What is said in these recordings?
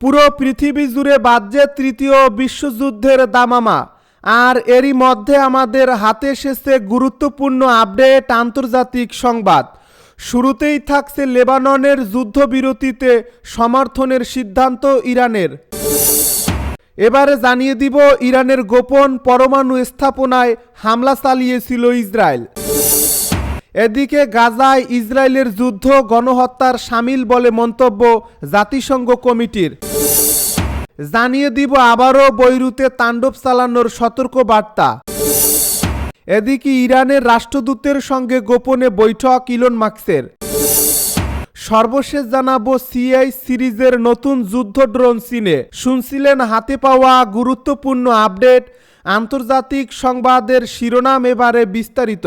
পুরো পৃথিবী জুড়ে বাজছে তৃতীয় বিশ্বযুদ্ধের দামামা। আর এরই মধ্যে আমাদের হাতে এসেছে গুরুত্বপূর্ণ আপডেট আন্তর্জাতিক সংবাদ। শুরুতেই থাকছে লেবাননের যুদ্ধবিরতিতে সমর্থনের সিদ্ধান্ত ইরানের। এবারে জানিয়ে দিব, ইরানের গোপন পরমাণু স্থাপনায় হামলা চালিয়েছিল ইসরায়েল। এদিকে গাজায় ইসরায়েলের যুদ্ধ, গণহত্যার সামিল বলে মন্তব্য জাতিসংঘ কমিটির। জানিয়ে দিব আবারও বৈরুতে তাণ্ডব চালানোর সতর্ক বার্তা এদিকে ইরানের রাষ্ট্রদূতের সঙ্গে গোপনে বৈঠক ইলন মার্কসের সর্বশেষ জানাব সিআই সিরিজের নতুন যুদ্ধ ড্রোন চীনে। শুনছিলেন হাতে পাওয়া গুরুত্বপূর্ণ আপডেট। আন্তর্জাতিক সংবাদের শিরোনাম এবারে বিস্তারিত।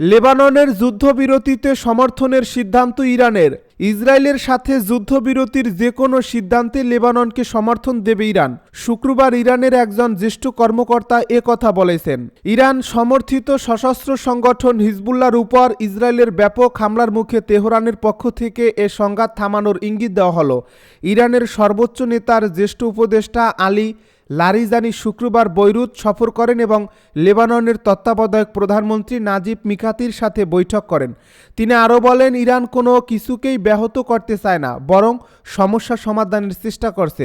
লেবাননের যুদ্ধবিরতিতে সমর্থনের সিদ্ধান্ত ইরানের। ইসরায়েলের সাথে যুদ্ধবিরতির যে কোনো সিদ্ধান্তে লেবাননকে সমর্থন দেবে ইরান। শুক্রবার ইরানের একজন জ্যেষ্ঠ কর্মকর্তা এ কথা বলেছেন। ইরান সমর্থিত সশস্ত্র সংগঠন হিজবুল্লার উপর ইসরায়েলের ব্যাপক হামলার মুখে তেহরানের পক্ষ থেকে এ সংঘাত থামানোর ইঙ্গিত দেওয়া হলো। ইরানের সর্বোচ্চ নেতার জ্যেষ্ঠ উপদেষ্টা আলী লারিজানি শুক্রবার বৈরুত সফর করেন এবং লেবাননের তত্ত্বাবধায়ক প্রধানমন্ত্রী নাজিব মিকাতির সাথে বৈঠক করেন। তিনি আরও বলেন, ইরান কোনো কিছুকেই ব্যাহত করতে চায় না, বরং সমস্যা সমাধানের চেষ্টা করছে।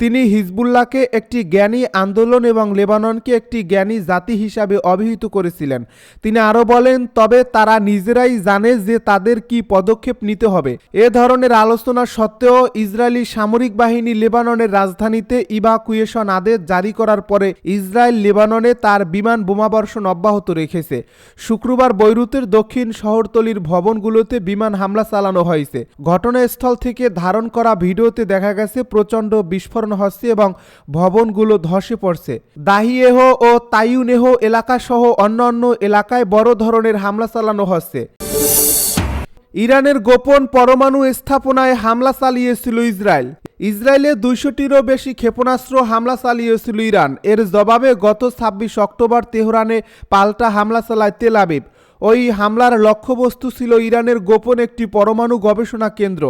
তিনি হিজবুল্লাহকে একটি জ্ঞানী আন্দোলন এবং লেবাননকে একটি জ্ঞানী জাতি হিসাবে অভিহিত করেছিলেন। তিনি আরও বলেন, তবে তারা নিজেরাই জানে যে তাদের কি পদক্ষেপ নিতে হবে। এ ধরনের আলোচনা সত্ত্বেও ইসরায়েলি সামরিক বাহিনী লেবাননের রাজধানীতে ইভাকুয়েশন আদেশ জারি করার পরে ইসরায়েল লেবাননে তার বিমান বোমাবর্ষণ অব্যাহত রেখেছে। শুক্রবার বৈরুতের দক্ষিণ শহরতলির ভবনগুলোতে বিমান হামলা চালানো হয়েছে। ঘটনাস্থল থেকে ধারণ করা ভিডিওতে দেখা গেছে, প্রচণ্ড বিস্ফোরণ হচ্ছে এবং ভবনগুলো ধসে পড়ছে। দাহিয়েহ ও তাইউনেহ এলাকাসহ অন্যান্য এলাকায় বড় ধরনের হামলা চালানো হচ্ছে। ইরানের গোপন পরমাণু স্থাপনায় হামলা চালিয়েছিল ইসরায়েল। ইসরায়েলে দুইশোটিরও বেশি ক্ষেপণাস্ত্র হামলা চালিয়েছিল ইরান। এর জবাবে গত ছাব্বিশ অক্টোবর তেহরানে পাল্টা হামলা চালায় তেল আবিব। ওই হামলার লক্ষ্যবস্তু ছিল ইরানের গোপন একটি পরমাণু গবেষণা কেন্দ্র।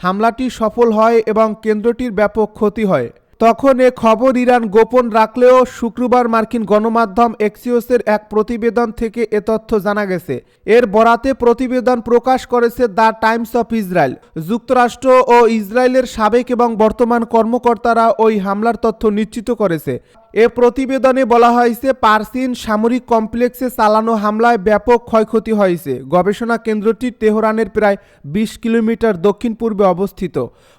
হামলাটি সফল হয় এবং কেন্দ্রটির ব্যাপক ক্ষতি হয়। তখন এ খবর ইরান গোপন রাখলেও শুক্রবার মার্কিন গণমাধ্যম এক্সিওসের এক প্রতিবেদন থেকে এ তথ্য জানা গেছে। এর বরাতে প্রতিবেদন প্রকাশ করেছে দ্য টাইমস অফ ইসরায়েল। যুক্তরাষ্ট্র ও ইসরায়েলের সাবেক এবং বর্তমান কর্মকর্তারা ওই হামলার তথ্য নিশ্চিত করেছে। এ প্রতিবেদনে বলা হয়েছে, পারসিন সামরিক কমপ্লেক্সে চালানো হামলায় ব্যাপক ক্ষয়ক্ষতি হয়েছে। গবেষণা কেন্দ্রটি তেহরানের প্রায় বিশ কিলোমিটার দক্ষিণ পূর্বে অবস্থিত।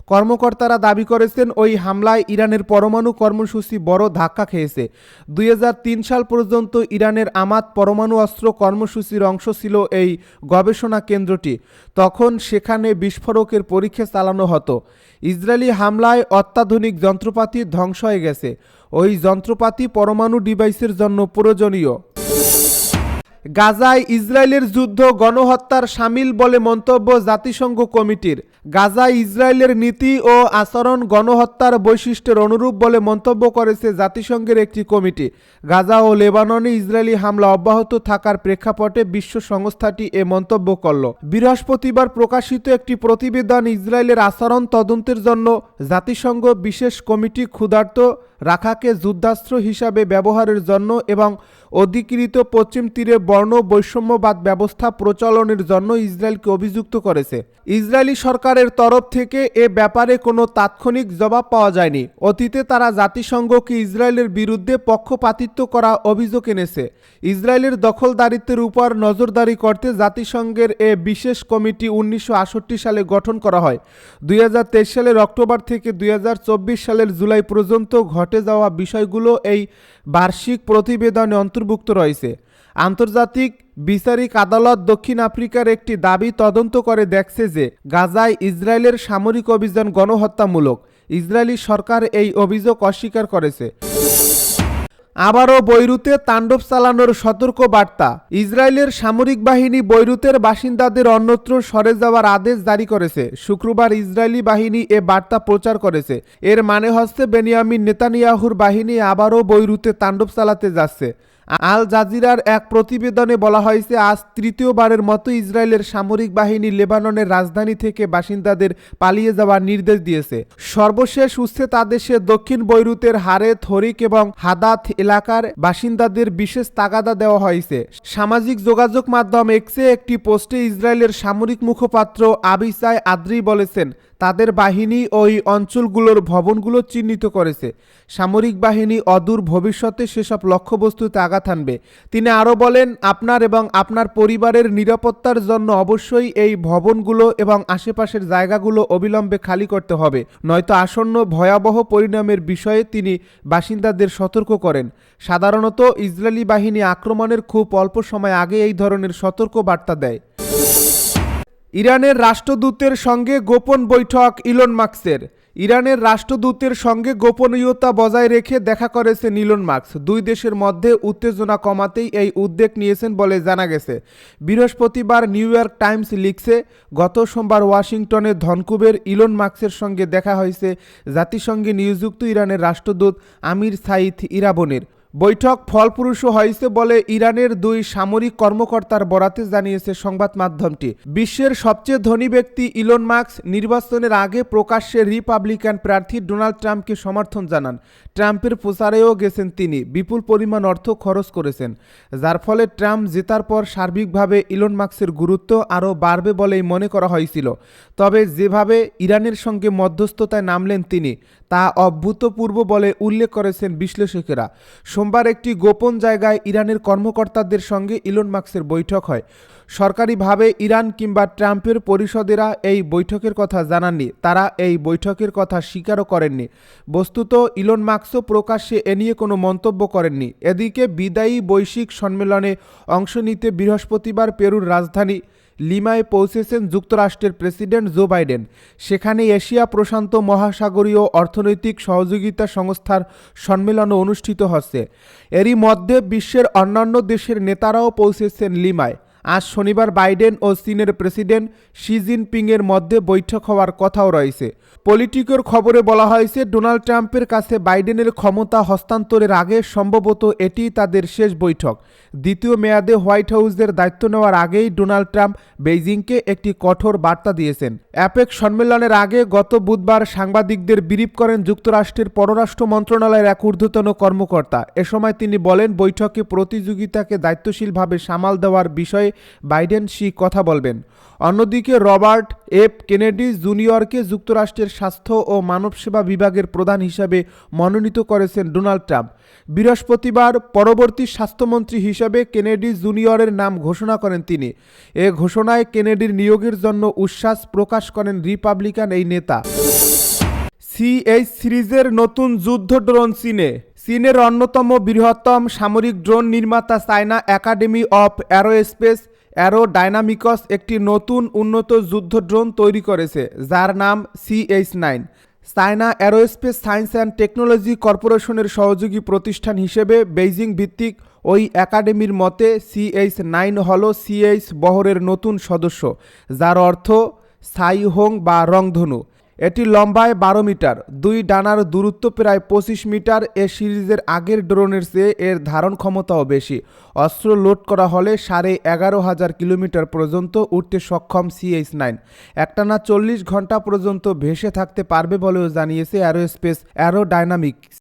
কর্মকর্তারা দাবি করেছেন, ওই হামলায় ইরানের পরমাণু কর্মসূচি বড় ধাক্কা খেয়েছে। দুই হাজার তিন সাল পর্যন্ত ইরানের আমাত পরমাণু অস্ত্র কর্মসূচির অংশ ছিল এই গবেষণা কেন্দ্রটি। তখন সেখানে বিস্ফোরকের পরীক্ষা চালানো হতো। ইসরায়েলি হামলায় অত্যাধুনিক যন্ত্রপাতি ধ্বংস হয়ে গেছে। ওই যন্ত্রপাতি পরমাণু ডিভাইসের জন্য প্রয়োজনীয়। গাজায় ইসরায়েলের যুদ্ধ, গণহত্যার সামিল বলে মন্তব্য জাতিসংঘ কমিটির। গাজায় ইসরায়েলের নীতি ও আচরণ গণহত্যার বৈশিষ্ট্যের অনুরূপ বলে মন্তব্য করেছে জাতিসংঘের একটি কমিটি। গাজা ও লেবাননে ইসরায়েলি হামলা অব্যাহত থাকার প্রেক্ষাপটে বিশ্ব সংস্থাটি এ মন্তব্য করল। বৃহস্পতিবার প্রকাশিত একটি প্রতিবেদন ইসরায়েলের আচরণ তদন্তের জন্য জাতিসংঘ বিশেষ কমিটি ক্ষুধার্ত, রাখাকে যুদ্ধাস্ত্র হিসাবে ব্যবহারের জন্য এবং অধিকৃত পশ্চিম তীরে বর্ণ বৈষম্যবাদ ব্যবস্থা প্রচলনের জন্য ইসরায়েলকে অভিযুক্ত করেছে। ইসরায়েলি সরকারের তরফ থেকে এ ব্যাপারে কোনো তাৎক্ষণিক জবাব পাওয়া যায়নি। অতীতে তারা জাতিসংঘকে ইসরায়েলের বিরুদ্ধে পক্ষপাতিত্ব করা অভিযোগ এনেছে। ইসরায়েলের দখলদারিত্বের উপর নজরদারি করতে জাতিসংঘের এ বিশেষ কমিটি উনিশশো সালে গঠন করা হয়। দুই হাজার তেইশ সালের অক্টোবর থেকে দুই হাজার চব্বিশ সালের জুলাই পর্যন্ত ঘটে যাওয়া বিষয়গুলো এই বার্ষিক প্রতিবেদনে অন্তর্ভুক্ত রয়েছে। আন্তর্জাতিক বিচারিক আদালত দক্ষিণ আফ্রিকার একটি দাবি তদন্ত করে দেখছে যে গাজায় ইসরায়েলের সামরিক অভিযান গণহত্যামূলক। ইসরায়েলি সরকার এই অভিযোগ অস্বীকার করেছে। আবারও বৈরুতে তাণ্ডব চালানোর সতর্ক বার্তা ইসরায়েলের সামরিক বাহিনী বৈরুতের বাসিন্দাদের অন্যত্র সরে যাওয়ার আদেশ জারি করেছে। শুক্রবার ইসরায়েলি বাহিনী এ বার্তা প্রচার করেছে। এর মানে হচ্ছে বেনিয়ামিন নেতানিয়াহুর বাহিনী আবারও বৈরুতে তাণ্ডব চালাতে যাচ্ছে। আল জাজিরার এক প্রতিবেদনে বলা হয়েছে, আজ তৃতীয়বারের মতো ইসরায়েলের সামরিক বাহিনী লেবাননের রাজধানী থেকে বাসিন্দাদের পালিয়ে যাওয়ার নির্দেশ দিয়েছে। সর্বশেষ উচ্ছেদ আদেশে দক্ষিণ বৈরুতের হারে থরিক এবং হাদাত এলাকার বাসিন্দাদের বিশেষ তাগাদা দেওয়া হয়েছে। সামাজিক যোগাযোগ মাধ্যম এক্সে একটি পোস্টে ইসরায়েলের সামরিক মুখপাত্র আবিসাই আদ্রি বলেছেন তাদের বাহিনী ওই অঞ্চলগুলোর ভবনগুলো চিহ্নিত করেছে। সামরিক বাহিনী অদূর ভবিষ্যতে সেসব লক্ষ্যবস্তুতে আঘাত আনবে তিনি আরও বলেন, আপনার এবং আপনার পরিবারের নিরাপত্তার জন্য অবশ্যই এই ভবনগুলো এবং আশেপাশের জায়গাগুলো অবিলম্বে খালি করতে হবে। নয়তো আসন্ন ভয়াবহ পরিণামের বিষয়ে তিনি বাসিন্দাদের সতর্ক করেন। সাধারণত ইসরায়েলি বাহিনী আক্রমণের খুব অল্প সময় আগে এই ধরনের সতর্ক বার্তা দেয়। ইরানের রাষ্ট্রদূতের সঙ্গে গোপন বৈঠক ইলন মার্কসের ইরানের রাষ্ট্রদূতের সঙ্গে গোপনীয়তা বজায় রেখে দেখা করেছেন ইলন মার্কস দুই দেশের মধ্যে উত্তেজনা কমাতেই এই উদ্যোগ নিয়েছেন বলে জানা গেছে। বৃহস্পতিবার নিউ ইয়র্ক টাইমস লিখছে, গত সোমবার ওয়াশিংটনে ধনকুবের ইলন মার্কসের সঙ্গে দেখা হয়েছে জাতিসংঘে নিযুক্ত ইরানের রাষ্ট্রদূত আমির সাইদ ইরাবনের। বৈঠক ফলপ্রসূ হয়েছে বলে ইরানের দুই সামরিক কর্মকর্তার বরাতে জানিয়েছে সংবাদ মাধ্যমটি। বিশ্বের সবচেয়ে ধনী ব্যক্তি ইলন মার্কস নির্বাচনের আগে প্রকাশ্যে রিপাবলিকান প্রার্থী ডোনাল্ড ট্রাম্পকে সমর্থন জানান। ট্রাম্পের প্রচারেও গেছেন তিনি, বিপুল পরিমাণ অর্থ খরচ করেছেন। যার ফলে ট্রাম্প জেতার পর সার্বিকভাবে ইলন মার্কসের গুরুত্ব আরও বাড়বে বলেই মনে করা হয়েছিল। তবে যেভাবে ইরানের সঙ্গে মধ্যস্থতায় নামলেন তিনি তা অভূতপূর্ব বলে উল্লেখ করেছেন বিশ্লেষকেরা। সোমবার একটি গোপন জায়গায় ইরানের কর্মকর্তাদের সঙ্গে ইলন মার্কসের বৈঠক হয়। সরকারিভাবে ইরান কিংবা ট্রাম্পের পরিষদেরা এই বৈঠকের কথা জানাননি। তারা এই বৈঠকের কথা স্বীকারও করেননি। বস্তুত, ইলন মার্কসও প্রকাশ্যে এ নিয়ে কোনো মন্তব্য করেননি। এদিকে বিদায়ী বৈশ্বিক সম্মেলনে অংশ নিতে বৃহস্পতিবার পেরুর রাজধানী লিমায় পৌঁছেছেন যুক্তরাষ্ট্রের প্রেসিডেন্ট জো বাইডেন। সেখানে এশিয়া প্রশান্ত মহাসাগরীয় অর্থনৈতিক সহযোগিতা সংস্থার সম্মেলনও অনুষ্ঠিত হচ্ছে। এরই মধ্যে বিশ্বের অন্যান্য দেশের নেতারাও পৌঁছেছেন লিমায়। আজ শনিবার বাইডেন ও চীনের প্রেসিডেন্ট শি জিনপিংয়ের মধ্যে বৈঠক হওয়ার কথাও রয়েছে। পলিটিকোর খবরে বলা হয়েছে, ডোনাল্ড ট্রাম্পের কাছে বাইডেনের ক্ষমতা হস্তান্তরের আগে সম্ভবত এটি তাদের শেষ বৈঠক। দ্বিতীয় মেয়াদে হোয়াইট হাউসের দায়িত্ব নেওয়ার আগেই ডোনাল্ড ট্রাম্প বেইজিংকে একটি কঠোর বার্তা দিয়েছেন। অ্যাপেক সম্মেলনের আগে গত বুধবার সাংবাদিকদের বিরিপ করেন যুক্তরাষ্ট্রের পররাষ্ট্র মন্ত্রণালয়ের এক ঊর্ধ্বতন কর্মকর্তা। এ সময় তিনি বলেন, বৈঠকে প্রতিযোগিতাকে দায়িত্বশীলভাবে সামাল দেওয়ার বিষয়ে বাইডেন শি কথা বলবেন। অন্যদিকে রবার্ট এফ কেনেডি জুনিয়রকে যুক্তরাষ্ট্রের স্বাস্থ্য ও মানবসেবা বিভাগের প্রধান হিসাবে মনোনীত করেছেন ডোনাল্ড ট্রাম্প। বৃহস্পতিবার পরবর্তী স্বাস্থ্যমন্ত্রী হিসাবে কেনেডি জুনিয়রের নাম ঘোষণা করেন তিনি। এ ঘোষণায় কেনেডির নিয়োগের জন্য উচ্ছ্বাস প্রকাশ করেন রিপাবলিকান এই নেতা। সিএইচ সিরিজের নতুন যুদ্ধ ড্রোন চীনে। চীনের অন্যতম বৃহত্তম সামরিক ড্রোন নির্মাতা China Academy of Aerospace Aerodynamics একটি নতুন উন্নত যুদ্ধ ড্রোন তৈরি করেছে, যার নাম CH nine. China Aerospace Science and Technology কর্পোরেশনের সহযোগী প্রতিষ্ঠান হিসেবে বেইজিং ভিত্তিক ওই একাডেমির মতে সিএইচ নাইন হল সিএইচ বহরের নতুন সদস্য, যার অর্থ সাইহোং বা রংধনু। এটি লম্বায় বারো মিটার, দুই ডানার দূরত্ব প্রায় পঁচিশ মিটার। এ সিরিজের আগের ড্রোনের চেয়ে এর ধারণ ক্ষমতাও বেশি। অস্ত্র লোড করা হলে সাড়ে এগারো হাজার কিলোমিটার পর্যন্ত উঠতে সক্ষম সিএইচ নাইন। একটানা চল্লিশ ঘণ্টা পর্যন্ত ভেসে থাকতে পারবে বলেও জানিয়েছে অ্যারোস্পেস অ্যারোডাইনামিক্স।